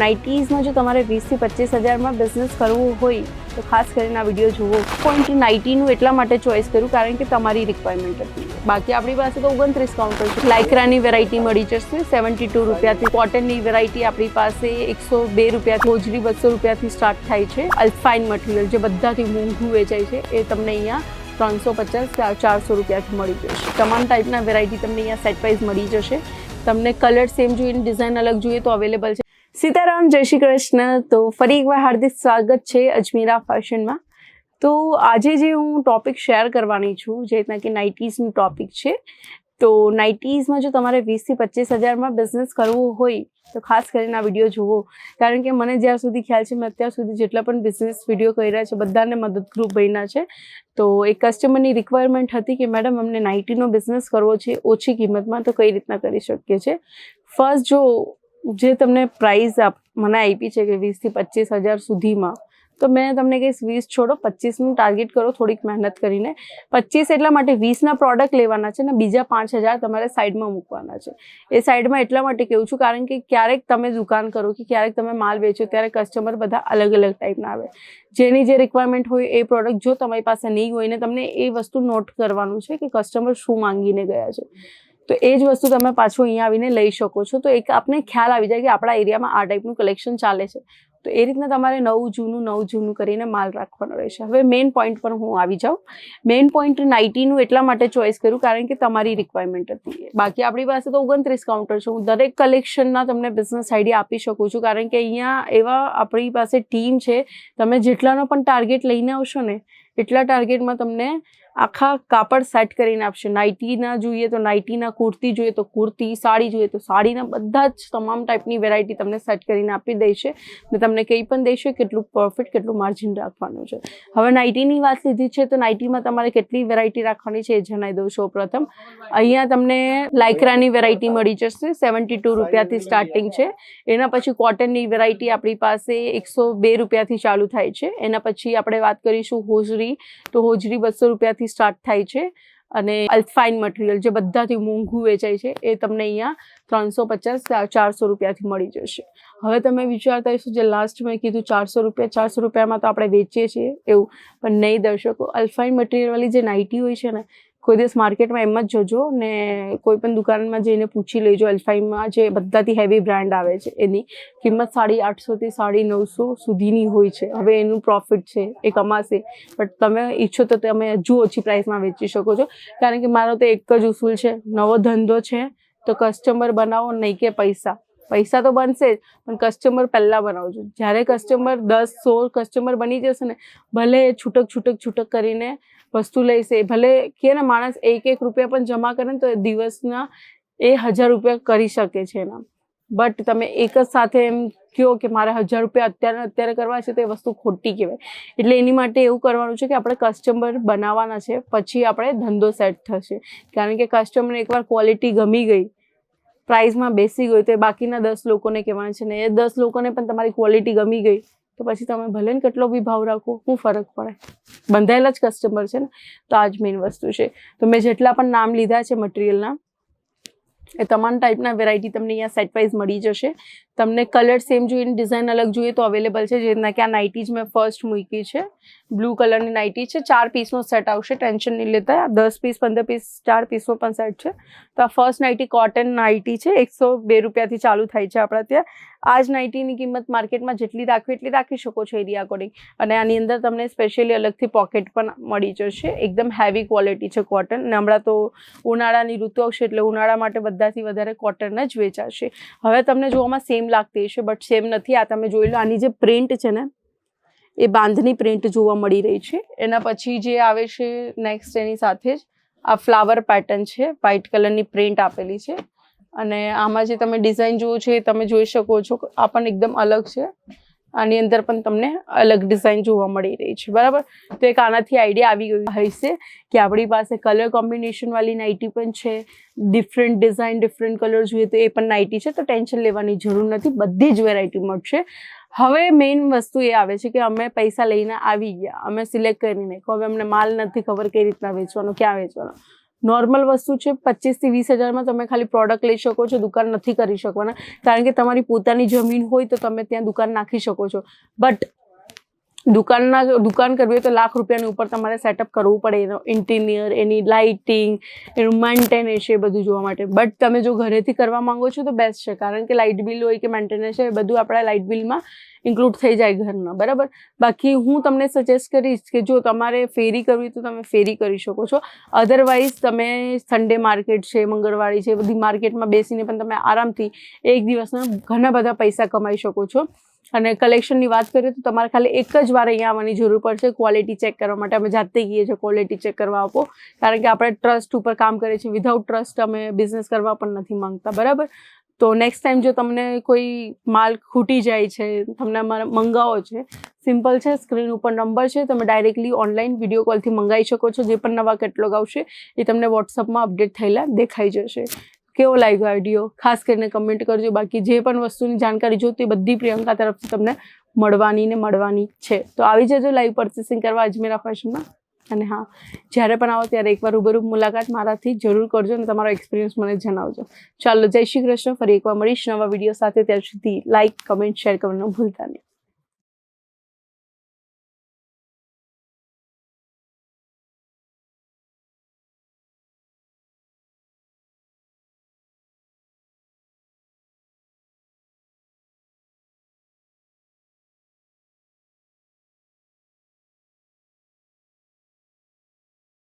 નાઇટીઝમાં જો તમારે વીસથી પચીસ હજારમાં બિઝનેસ કરવું હોય, તો ખાસ કરીને આ વીડિયો જુઓ. પોઈન્ટ નાઇટીનું એટલા માટે ચોઈસ કર્યું, કારણ કે તમારી રિક્વાયરમેન્ટ હતી બાકી આપણી પાસે તો ઓગણત્રીસ કાઉન્ટર છે. લાઇક્રાની વેરાયટી મળી જશે સેવન્ટી ટુ રૂપિયાથી. કોટનની વેરાયટી આપણી પાસે એકસો બે રૂપિયાથી. હોજરી બસો રૂપિયાથી સ્ટાર્ટ થાય છે. અલ્ફાઇન મટીરિયલ જે બધાથી મોંઘું વેચાય છે, એ તમને અહીંયા ત્રણસો પચાસ ચારસો રૂપિયાથી મળી જશે. તમામ ટાઈપના વેરાયટી તમને અહીંયા સેટ વાઇઝ મળી જશે. તમને કલર સેમ જોઈએ ડિઝાઇન અલગ જોઈએ તો અવેલેબલ છે. સીતારામ, જય શ્રી કૃષ્ણ. તો ફરી એકવાર હાર્દિક સ્વાગત છે અજમીરા ફેશનમાં. તો આજે જે હું ટોપિક શેર કરવાની છું, જે રીતના કે નાઇટીઝનું ટોપિક છે, તો નાઇટીઝમાં જો તમારે વીસથી પચીસ હજારમાં બિઝનેસ કરવું હોય, તો ખાસ કરીને આ વીડિયો જુઓ. કારણ કે મને જ્યાં સુધી ખ્યાલ છે, મેં અત્યાર સુધી જેટલા પણ બિઝનેસ વીડિયો કર્યા છે, બધાને મદદરૂપ બન્યા છે. તો એક કસ્ટમરની રિક્વાયરમેન્ટ હતી કે, મેડમ, અમને નાઇટીનો બિઝનેસ કરવો છે, ઓછી કિંમતમાં તો કઈ રીતના કરી શકીએ છીએ ફર્સ્ટ જો જે તમને પ્રાઇઝ આપ, મને આપી છે કે વીસથી પચીસ હજાર સુધીમાં, તો મેં તમને કહીશ વીસ છોડો, પચીસનું ટાર્ગેટ કરો, થોડીક મહેનત કરીને. પચીસ એટલા માટે વીસના પ્રોડક્ટ લેવાના છે ને બીજા પાંચ હજાર તમારે સાઈડમાં મૂકવાના છે. એ સાઈડમાં એટલા માટે કહું છું, કારણ કે ક્યારેક તમે દુકાન કરો કે ક્યારેક તમે માલ વેચો ત્યારે કસ્ટમર બધા અલગ અલગ ટાઈપના આવે. જેની જે રિક્વાયરમેન્ટ હોય એ પ્રોડક્ટ જો તમારી પાસે નહીં હોય ને તમને એ વસ્તુ નોટ કરવાનું છે કે કસ્ટમર શું માંગીને ગયા છે. તો એ જ વસ્તુ તમે પાછું અહીંયા આવીને લઈ શકો છો. તો એક આપને ખ્યાલ આવી જાય કે આપણા એરિયામાં આ ટાઈપનું કલેક્શન ચાલે છે. તો એ રીતના તમારે નવું જૂનું નવું જૂનું કરીને માલ રાખવાનો રહેશે. હવે મેઇન પોઈન્ટ પર હું આવી જાઉં. મેઇન પોઈન્ટ નાઇટીનું એટલા માટે ચોઈસ કર્યું કારણ કે તમારી રિક્વાયરમેન્ટ હતી બાકી આપણી પાસે તો ઓગણત્રીસ કાઉન્ટર છે. હું દરેક કલેક્શનના તમને બિઝનેસ આઈડિયા આપી શકું છું કારણ કે અહીંયા એવા આપણી પાસે ટીમ છે. તમે જેટલાનો પણ ટાર્ગેટ લઈને આવશો ને, એટલા ટાર્ગેટમાં તમને આખા કાપડ સેટ કરીને આપશે. નાઇટીના જોઈએ તો નાઇટીના કુર્તી જોઈએ તો કુર્તી, સાડી જોઈએ તો સાડીના બધા જ તમામ ટાઈપની વેરાયટી તમને સેટ કરીને આપી દેશે. ને તમને કંઈ પણ દેશે, કેટલું પ્રોફિટ કેટલું માર્જિન રાખવાનું છે. હવે નાઇટીની વાત લીધી છે તો નાઇટીમાં તમારે કેટલી વેરાયટી રાખવાની છે એ જણાવી દઉં છું પ્રથમ. અહીંયા તમને લાઇક્રાની વેરાયટી મળી જશે સેવન્ટી ટુ રૂપિયાથી સ્ટાર્ટિંગ છે. એના પછી કોટનની વેરાયટી આપણી પાસે એકસો બે રૂપિયાથી ચાલુ થાય છે. એના પછી આપણે વાત કરીશું હોજરી. તો હોજરી બસો રૂપિયાથી સ્ટાર્ટ થાય છે અને અલ્ફાઇન મટીરિયલ જે બધાથી મોંઘું વેચાય છે એ તમને અહીંયા ત્રણસો પચાસ ચારસો રૂપિયાથી મળી જશે. હવે તમે વિચારતા હશો જે લાસ્ટ મેં કીધું ચારસો રૂપિયા, ચારસો રૂપિયામાં તો આપણે વેચીએ છીએ એવું. પણ નહીં દર્શકો અલ્ફાઇન મટીરિયલવાળી જે નાઇટી હોય છે ને કોઈ દિવસ માર્કેટમાં એમ જ જોજો ને કોઈ પણ દુકાનમાં જઈને પૂછી લેજો. અલ્ફાઇનમાં જે બધાથી હેવી બ્રાન્ડ આવે છે, એની કિંમત સાડી આઠસોથી સાડી નવસો સુધીની હોય છે. હવે એનું પ્રોફિટ છે, એ કમાશે. બટ તમે ઈચ્છો તો તમે હજુ ઓછી પ્રાઇસમાં વેચી શકો છો. કારણ કે મારો તો એક જ ઉસૂલ છે, નવો ધંધો છે, તો કસ્ટમર બનાવો નહીં કે પૈસા. પૈસા તો બનશે જ, પણ કસ્ટમર પહેલાં બનાવજો. જ્યારે કસ્ટમર દસ, સોળ કસ્ટમર બની જશે ને, ભલે છૂટક છૂટક છૂટક કરીને વસ્તુ લઈશે ભલે કે ને માણસ એક એક રૂપિયા પણ જમા કરે ને તો એ દિવસના એ હજાર રૂપિયા કરી શકે છે એના. બટ તમે એક જ સાથે એમ કહો કે મારે હજાર રૂપિયા અત્યારે અત્યારે કરવા છે તો એ વસ્તુ ખોટી કહેવાય. એટલે એની માટે એવું કરવાનું છે કે આપણે કસ્ટમર બનાવવાના છે, પછી આપણે ધંધો સેટ થશે. કારણ કે કસ્ટમરને એકવાર ક્વોલિટી ગમી ગઈ પ્રાઇઝમાં બેસી ગયું તો એ બાકીના દસ લોકોને કહેવાના છે ને એ દસ લોકોને પણ તમારી ક્વોલિટી ગમી ગઈ. તો પછી તમે ભલે ને કેટલો બી ભાવ રાખો, શું ફરક પડે? બંધાયેલા જ કસ્ટમર છે ને, તો આ જ મેઇન વસ્તુ છે. તો મેં જેટલા પણ નામ લીધા છે મટીરિયલના એ તમામ ટાઈપના વેરાયટી તમને અહીંયા સેટ વાઇઝ મળી જશે. તમને કલર સેમ જોઈએ ડિઝાઇન અલગ જોઈએ તો અવેલેબલ છે. જેના કે આ નાઇટી જ મેં ફર્સ્ટ મૂકી છે. બ્લુ કલરની નાઇટી છે. ચાર પીસનો સેટ આવશે. ટેન્શન નહીં લેતા. દસ પીસ પંદર પીસ ચાર પીસનો પણ સેટ છે. તો આ ફર્સ્ટ નાઇટી કોટન નાઇટી છે. એકસો બે રૂપિયાથી ચાલુ થાય છે આપણા ત્યાં. આ જ નાઇટીની કિંમત માર્કેટમાં જેટલી રાખવી એટલી રાખી શકો છો એરિયા અકોર્ડિંગ અને આની અંદર તમને સ્પેશિયલી અલગથી પોકેટ પણ મળી જશે. એકદમ હેવી ક્વોલિટી છે કોટન અને હમણાં તો ઉનાળાની ઋતુ આવશે એટલે ઉનાળા માટે બધાથી વધારે કોટન જ વેચાશે. હવે તમને જોવામાં સેમ લાગતી હશે બટ સેમ નથી. આ તમે જોઈ લો, આની જે પ્રિન્ટ છે ને, એ બાંધની પ્રિન્ટ જોવા મળી રહી છે. એના પછી જે આવે છે નેક્સ્ટ એની સાથે જ, આ ફ્લાવર પેટર્ન છે વ્હાઇટ કલરની પ્રિન્ટ આપેલી છે. અને આમાં જે તમે ડિઝાઇન જુઓ છો એ તમે જોઈ શકો છો. આ પણ એકદમ અલગ છે. આની અંદર પણ તમને અલગ ડિઝાઇન જોવા મળી રહી છે. બરાબર? તો એક આનાથી આઈડિયા આવી ગયું હશે કે આપણી પાસે કલર કોમ્બિનેશનવાળી નાઇટી પણ છે ડિફરન્ટ ડિઝાઇન ડિફરન્ટ કલર જોઈએ તો એ પણ નાઇટી છે, તો ટેન્શન લેવાની જરૂર નથી, બધી જ વેરાયટી મળશે. હવે મેઇન વસ્તુ એ આવે છે કે અમે પૈસા લઈને આવી ગયા, અમે સિલેક્ટ કરીને હવે અમને માલ નથી ખબર કઈ રીતના વેચવાનો, ક્યાં વેચવાનો. નોર્મલ વસ્તુ છે પચીસથી વીસ હજારમાં તમે ખાલી પ્રોડક્ટ લઈ શકો છો, દુકાન નથી કરી શકવાના. કારણ કે તમારી પોતાની જમીન હોય તો તમે ત્યાં દુકાન નાખી શકો છો. બટ દુકાનના દુકાન કરવી હોય તો લાખ રૂપિયાની ઉપર તમારે સેટઅપ કરવું પડે. એનો ઇન્ટિરિયર એની લાઇટિંગ એનું મેન્ટેનન્સ એ બધું જોવા માટે. બટ તમે જો ઘરેથી કરવા માંગો છો તો બેસ્ટ છે. કારણ કે લાઇટ બિલ હોય કે મેન્ટેનન્સ એ બધું આપણા લાઇટ બિલમાં ઇન્ક્લુડ થઈ જાય ઘરના. બરાબર? બાકી હું તમને સજેસ્ટ કરીશ કે જો તમારે ફેરી કરવી તો તમે ફેરી કરી શકો છો. અધરવાઇઝ તમે સન્ડે માર્કેટ છે, મંગળવારી છે, બધી માર્કેટમાં બેસીને પણ તમે આરામથી એક દિવસના ઘણા બધા પૈસા કમાઈ શકો છો. અને કલેક્શનની વાત કરીએ તો તમારે ખાલી એક જ વાર અહીંયા આવવાની જરૂર પડશે. ક્વોલિટી ચેક કરવા માટે અમે જાતે કહીએ છીએ ક્વોલિટી ચેક કરવા આપો. કારણ કે આપણે ટ્રસ્ટ ઉપર કામ કરીએ છીએ. વિધાઉટ ટ્રસ્ટ અમે બિઝનેસ કરવા પણ નથી માંગતા. બરાબર? તો નેક્સ્ટ ટાઈમ જો તમને કોઈ માલ ખૂટી જાય છે, તમને મંગાવો છે સિમ્પલ છે સ્ક્રીન ઉપર નંબર છે, તમે ડાયરેક્ટલી ઓનલાઈન વીડિયો કોલથી મંગાવી શકો છો. જે પણ નવા કેટલોગ આવશે, એ તમને વોટ્સઅપમાં અપડેટ થયેલા દેખાઈ જશે. કેવો લાગ્યો આ વીડિયો ખાસ કરીને કમેન્ટ કરજો. બાકી જે પણ વસ્તુની જાણકારી જોતી બધી પ્રિયંકા તરફથી તમને મળવાની ને મળવાની છે. તો આવી જજો લાઈવ પર્ચેસિંગ કરવા અજમેરા ફેશનમાં અને હા, જ્યારે પણ આવો ત્યારે એકવાર રૂબરૂ મુલાકાત મારાથી જરૂર કરજો અને તમારો એક્સપિરિયન્સ મને જણાવજો. ચાલો, જય શ્રી કૃષ્ણ. ફરી એકવાર મળીશ નવા વીડિયો સાથે. ત્યાર સુધી લાઇક કમેન્ટ શેર કરવાનું ભૂલતા નહીં.